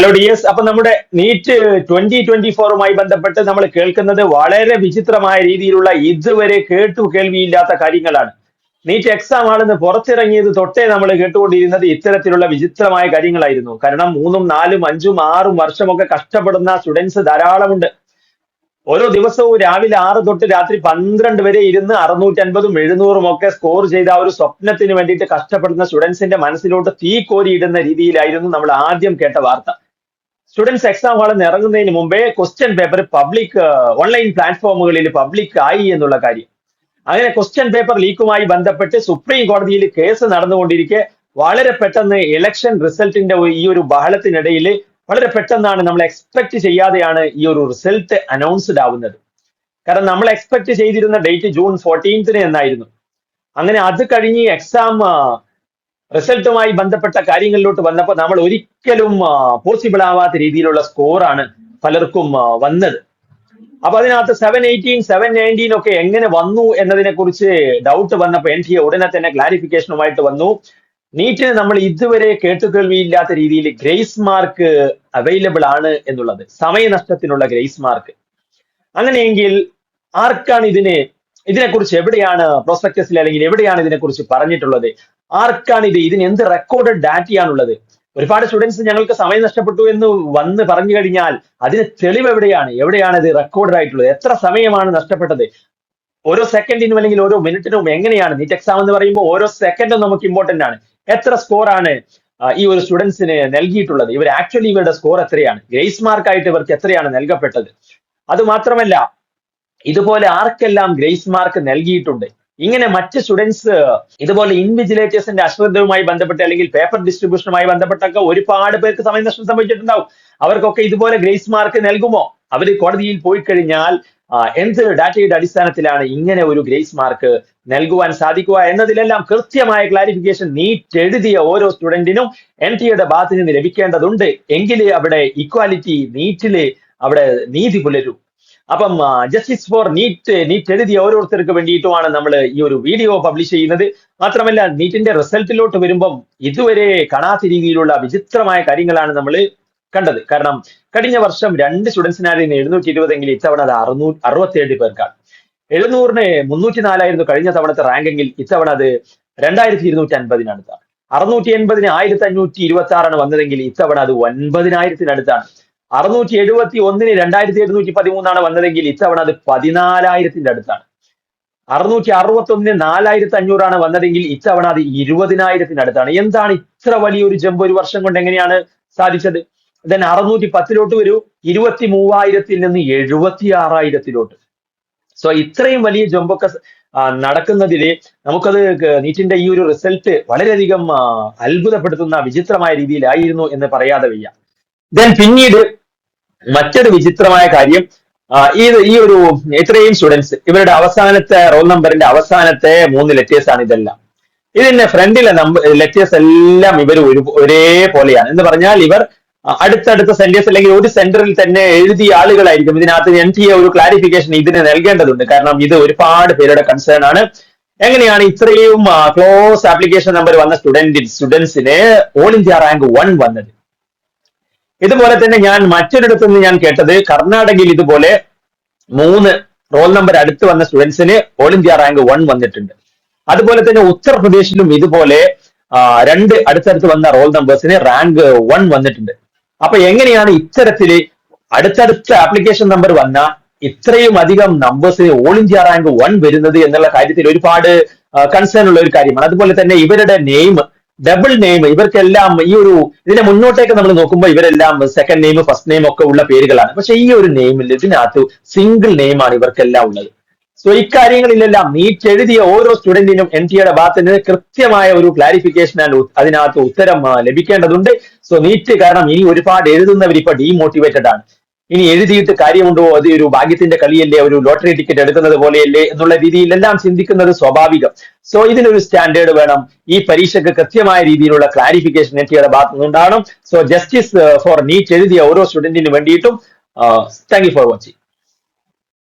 Hello D S അപ്പൊ നമ്മുടെ NEET twenty twenty ഫോറുമായി ബന്ധപ്പെട്ട് നമ്മൾ കേൾക്കുന്നത് വളരെ വിചിത്രമായ രീതിയിലുള്ള ഇതുവരെ കേട്ടു കേൾവിയില്ലാത്ത കാര്യങ്ങളാണ്. നീറ്റ് എക്സാം ആണെന്ന് പുറത്തിറങ്ങിയത് തൊട്ടേ നമ്മൾ കേട്ടുകൊണ്ടിരുന്നത് ഇത്തരത്തിലുള്ള വിചിത്രമായ കാര്യങ്ങളായിരുന്നു. കാരണം മൂന്നും നാലും അഞ്ചും ആറും വർഷമൊക്കെ കഷ്ടപ്പെടുന്ന സ്റ്റുഡൻസ് ധാരാളമുണ്ട്. ഓരോ ദിവസവും രാവിലെ ആറ് തൊട്ട് രാത്രി പന്ത്രണ്ട് വരെ ഇരുന്ന് അറുന്നൂറ്റി അൻപതും എഴുന്നൂറും ഒക്കെ സ്കോർ ചെയ്ത ഒരു സ്വപ്നത്തിന് വേണ്ടിയിട്ട് കഷ്ടപ്പെടുന്ന സ്റ്റുഡൻസിന്റെ മനസ്സിലോട്ട് തീ കോരിയിടുന്ന രീതിയിലായിരുന്നു നമ്മൾ ആദ്യം കേട്ട വാർത്ത. സ്റ്റുഡൻസ് എക്സാം ഹാളിൽ നിന്ന് ഇറങ്ങുന്നതിന് മുമ്പേ ക്വസ്റ്റ്യൻ പേപ്പർ പബ്ലിക് ഓൺലൈൻ പ്ലാറ്റ്ഫോമുകളിൽ പബ്ലിക് ആയി എന്നുള്ള കാര്യം. അങ്ങനെ ക്വസ്റ്റ്യൻ പേപ്പർ ലീക്കുമായി ബന്ധപ്പെട്ട് സുപ്രീം കോടതിയിൽ കേസ് നടന്നുകൊണ്ടിരിക്കെ. വളരെ പെട്ടെന്ന് ഇലക്ഷൻ റിസൾട്ടിന്റെ ഈ ഒരു ബഹളത്തിനിടയിൽ വളരെ പെട്ടെന്നാണ് നമ്മൾ എക്സ്പെക്ട് ചെയ്യാതെയാണ് ഈ ഒരു റിസൾട്ട് അനൗൺസ്ഡ് ആവുന്നത്. കാരണം നമ്മൾ എക്സ്പെക്ട് ചെയ്തിരുന്ന ഡേറ്റ് ജൂൺ ഫോർട്ടീൻത്തിന് എന്നായിരുന്നു. അങ്ങനെ അത് കഴിഞ്ഞ് എക്സാം റിസൾട്ടുമായി ബന്ധപ്പെട്ട കാര്യങ്ങളിലോട്ട് വന്നപ്പോൾ നമ്മൾ ഒരിക്കലും പോസിബിൾ ആവാത്ത രീതിയിലുള്ള സ്കോറാണ് പലർക്കും വന്നത്. അപ്പൊ അതിനകത്ത് സെവൻ എയ്റ്റീൻ സെവൻ നയന്റീൻ ഒക്കെ എങ്ങനെ വന്നു എന്നതിനെ കുറിച്ച് ഡൗട്ട് വന്നപ്പോൾ എൻ ടി എ ഉടനെ തന്നെ ക്ലാരിഫിക്കേഷനുമായിട്ട് വന്നു. നീറ്റിന് നമ്മൾ ഇതുവരെ കേട്ടുകേൾവിയില്ലാത്ത രീതിയിൽ ഗ്രേസ് മാർക്ക് അവൈലബിൾ ആണ് എന്നുള്ളത്. സമയനഷ്ടത്തിനുള്ള ഗ്രേസ് മാർക്ക് അങ്ങനെയെങ്കിൽ ആർക്കാണ് ഇതിനെ ഇതിനെക്കുറിച്ച് എവിടെയാണ് പ്രോസ്പെക്ടസിൽ അല്ലെങ്കിൽ എവിടെയാണ് ഇതിനെക്കുറിച്ച് പറഞ്ഞിട്ടുള്ളത്? ആർക്കാണ് ഇത്? ഇതിന് എന്ത് റെക്കോർഡഡ് ഡാറ്റയാണുള്ളത് ഒരുപാട് സ്റ്റുഡൻസ് ഞങ്ങൾക്ക് സമയം നഷ്ടപ്പെട്ടു എന്ന് വന്ന് പറഞ്ഞു കഴിഞ്ഞാൽ അതിന് തെളിവ് എവിടെയാണ്? എവിടെയാണ് ഇത് റെക്കോർഡ് ആയിട്ടുള്ളത്? എത്ര സമയമാണ് നഷ്ടപ്പെട്ടത്? ഓരോ സെക്കൻഡിനും അല്ലെങ്കിൽ ഓരോ മിനിറ്റിനും എങ്ങനെയാണ്? നീറ്റ് എക്സാം എന്ന് പറയുമ്പോൾ ഓരോ സെക്കൻഡും നമുക്ക് ഇമ്പോർട്ടന്റ് ആണ്. എത്ര സ്കോർ ആണ് ഈ ഒരു സ്റ്റുഡൻസിന് നൽകിയിട്ടുള്ളത്? ഇവർ ആക്ച്വലി ഇവരുടെ സ്കോർ എത്രയാണ്? ഗ്രേസ് മാർക്ക് ആയിട്ട് ഇവർക്ക് എത്രയാണ് നൽകപ്പെട്ടത്? അത് മാത്രമല്ല ഇതുപോലെ ആർക്കെല്ലാം ഗ്രേസ് മാർക്ക് നൽകിയിട്ടുണ്ട്? ഇങ്ങനെ മറ്റ് സ്റ്റുഡൻസ് ഇതുപോലെ ഇൻവിജിലേറ്റേഴ്സിന്റെ അശ്രദ്ധവുമായി ബന്ധപ്പെട്ട് അല്ലെങ്കിൽ പേപ്പർ ഡിസ്ട്രിബ്യൂഷനുമായി ബന്ധപ്പെട്ടൊക്കെ ഒരുപാട് പേർക്ക് സമയനഷ്ടം സംഭവിച്ചിട്ടുണ്ടാവും. അവർക്കൊക്കെ ഇതുപോലെ ഗ്രേസ് മാർക്ക് നൽകുമോ? അവർ കോടതിയിൽ പോയി കഴിഞ്ഞാൽ എന്ത് ഡാറ്റയുടെ അടിസ്ഥാനത്തിലാണ് ഇങ്ങനെ ഒരു ഗ്രേസ് മാർക്ക് നൽകുവാൻ സാധിക്കുക എന്നതിലെല്ലാം കൃത്യമായ ക്ലാരിഫിക്കേഷൻ നീറ്റ് എഴുതിയ ഓരോ സ്റ്റുഡന്റിനും എൻ ടിയുടെ ഭാഗത്ത് നിന്ന് ലഭിക്കേണ്ടതുണ്ട്. എങ്കിലേ അവിടെ ഇക്വാലിറ്റി നീറ്റിൽ അവിടെ നീതി പുലരൂ. അപ്പം ജസ്റ്റിസ് ഫോർ നീറ്റ് നീറ്റ് എഴുതിയ ഓരോരുത്തർക്ക് വേണ്ടിയിട്ടുമാണ് നമ്മൾ ഈ ഒരു വീഡിയോ പബ്ലിഷ് ചെയ്യുന്നത്. മാത്രമല്ല നീറ്റിന്റെ റിസൾട്ടിലോട്ട് വരുമ്പം ഇതുവരെ കാണാത്ത രീതിയിലുള്ള വിചിത്രമായ കാര്യങ്ങളാണ് നമ്മൾ കണ്ടത്. കാരണം കഴിഞ്ഞ വർഷം രണ്ട് സ്റ്റുഡൻസിനായിരുന്നു എഴുന്നൂറ്റി ഇരുപതെങ്കിൽ ഇത്തവണ അത് അറുന്നൂ അറുപത്തിയേഴ് പേർക്കാണ്. എഴുന്നൂറിന് മുന്നൂറ്റി നാലായിരുന്നു കഴിഞ്ഞ തവണത്തെ റാങ്കെങ്കിൽ ഇത്തവണ അത് രണ്ടായിരത്തി ഇരുന്നൂറ്റി അൻപതിനടുത്താണ് അറുന്നൂറ്റി എൺപതിന് ആയിരത്തി അഞ്ഞൂറ്റി ഇരുപത്തി ആറാണ് വന്നതെങ്കിൽ ഇത്തവണ അത് ഒൻപതിനായിരത്തിനടുത്താണ്. അറുന്നൂറ്റി എഴുപത്തി ഒന്നിന് രണ്ടായിരത്തി എഴുന്നൂറ്റി പതിമൂന്നാണ് വന്നതെങ്കിൽ ഇത്തവണ അത് പതിനാലായിരത്തിന്റെ അടുത്താണ്. അറുന്നൂറ്റി അറുപത്തി ഒന്നിന് നാലായിരത്തി അഞ്ഞൂറാണ് വന്നതെങ്കിൽ ഇത്തവണ അത് ഇരുപതിനായിരത്തിന്റെ അടുത്താണ്. എന്താണ് ഇത്ര വലിയൊരു ജമ്പ്? ഒരു വർഷം കൊണ്ട് എങ്ങനെയാണ് സാധിച്ചത്? ദെൻ അറുന്നൂറ്റി പത്തിലോട്ട് വരൂ. ഇരുപത്തി മൂവായിരത്തിൽ നിന്ന് എഴുപത്തി ആറായിരത്തിലോട്ട് സോ ഇത്രയും വലിയ ജമ്പൊക്കെ നടക്കുന്നതിൽ നമുക്കത് നീറ്റിന്റെ ഈ ഒരു റിസൾട്ട് വളരെയധികം അത്ഭുതപ്പെടുത്തുന്ന വിചിത്രമായ രീതിയിലായിരുന്നു എന്ന് പറയാതെ വയ്യ. ദെൻ പിന്നീട് മറ്റൊരു വിചിത്രമായ കാര്യം ഈ ഈ ഒരു ഇത്രയും സ്റ്റുഡൻസ് ഇവരുടെ അവസാനത്തെ റോൾ നമ്പറിന്റെ അവസാനത്തെ മൂന്ന് ലെറ്റേഴ്സ് ആണ് ഇതെല്ലാം. ഇതിന്റെ ഫ്രണ്ടിലെ നമ്പർ ലെറ്റേഴ്സ് എല്ലാം ഇവർ ഒരു ഒരേപോലെയാണ്. എന്ന് പറഞ്ഞാൽ ഇവർ അടുത്തടുത്ത സെന്റേഴ്സ് അല്ലെങ്കിൽ ഒരു സെന്ററിൽ തന്നെ എഴുതിയ ആളുകളായിരിക്കും. ഇതിനകത്ത് എൻ ടി എ ഒരു ക്ലാരിഫിക്കേഷൻ ഇതിന് നൽകേണ്ടതുണ്ട്. കാരണം ഇത് ഒരുപാട് പേരുടെ കൺസേൺ ആണ്. എങ്ങനെയാണ് ഇത്രയും ക്ലോസ് ആപ്ലിക്കേഷൻ നമ്പർ വന്ന സ്റ്റുഡന്റ് സ്റ്റുഡൻസിന് ഓൾ ഇന്ത്യ റാങ്ക് വൺ വന്നത്? ഇതുപോലെ തന്നെ ഞാൻ മറ്റൊരിടത്തു നിന്ന് ഞാൻ കേട്ടത് കർണാടകയിൽ ഇതുപോലെ മൂന്ന് റോൾ നമ്പർ അടുത്ത് വന്ന സ്റ്റുഡൻസിന് ഓൾ ഇന്ത്യ റാങ്ക് വൺ വന്നിട്ടുണ്ട്. അതുപോലെ തന്നെ ഉത്തർപ്രദേശിലും ഇതുപോലെ രണ്ട് അടുത്തടുത്ത് വന്ന റോൾ നമ്പേഴ്സിന് റാങ്ക് വൺ വന്നിട്ടുണ്ട്. അപ്പൊ എങ്ങനെയാണ് ഇത്തരത്തിൽ അടുത്തടുത്ത ആപ്ലിക്കേഷൻ നമ്പർ വന്ന ഇത്രയും അധികം നമ്പേഴ്സിന് ഓൾ ഇന്ത്യ റാങ്ക് വൺ വരുന്നത് എന്നുള്ള കാര്യത്തിൽ ഒരുപാട് കൺസേൺ ഉള്ള ഒരു കാര്യമാണ്. അതുപോലെ തന്നെ ഇവരുടെ നെയിം ഡബിൾ നെയിം ഇവർക്കെല്ലാം ഈ ഒരു ഇതിന്റെ മുന്നോട്ടേക്ക് നമ്മൾ നോക്കുമ്പോൾ ഇവരെല്ലാം സെക്കൻഡ് നെയിം ഫസ്റ്റ് നെയിം ഒക്കെ ഉള്ള പേരുകളാണ്. പക്ഷെ ഈ ഒരു നെയിമിൽ ഇതിനകത്ത് സിംഗിൾ നെയിമാണ് ഇവർക്കെല്ലാം ഉള്ളത്. സോ ഇക്കാര്യങ്ങളിലെല്ലാം നീറ്റ് എഴുതിയ ഓരോ സ്റ്റുഡന്റിനും എൻ ടിയുടെ ഭാഗത്ത് നിന്ന് കൃത്യമായ ഒരു ക്ലാരിഫിക്കേഷൻ ആൻഡ് അതിനകത്ത് ഉത്തരം ലഭിക്കേണ്ടതുണ്ട്. സോ നീറ്റ് കാരണം ഇനി ഒരുപാട് എഴുതുന്നവർ ഇപ്പൊ ഡീമോട്ടിവേറ്റഡ് ആണ്. ഇനി എഴുതിയിട്ട് കാര്യമുണ്ടോ? അത് ഒരു ഭാഗ്യത്തിന്റെ കളിയല്ലേ? ഒരു ലോട്ടറി ടിക്കറ്റ് എടുക്കുന്നത് പോലെയല്ലേ? എന്നുള്ള രീതിയിലെല്ലാം ചിന്തിക്കുന്നത് സ്വാഭാവികം. സോ ഇതിനൊരു സ്റ്റാൻഡേർഡ് വേണം. ഈ പരീക്ഷയ്ക്ക് കൃത്യമായ രീതിയിലുള്ള ക്ലാരിഫിക്കേഷൻ എത്തിയുടെ ഭാഗത്തു നിന്നുണ്ടാവണം. സോ ജസ്റ്റിസ് ഫോർ നീറ്റ് എഴുതിയ ഓരോ സ്റ്റുഡന്റിന് വേണ്ടിയിട്ടും താങ്ക് ഫോർ വാച്ചിങ്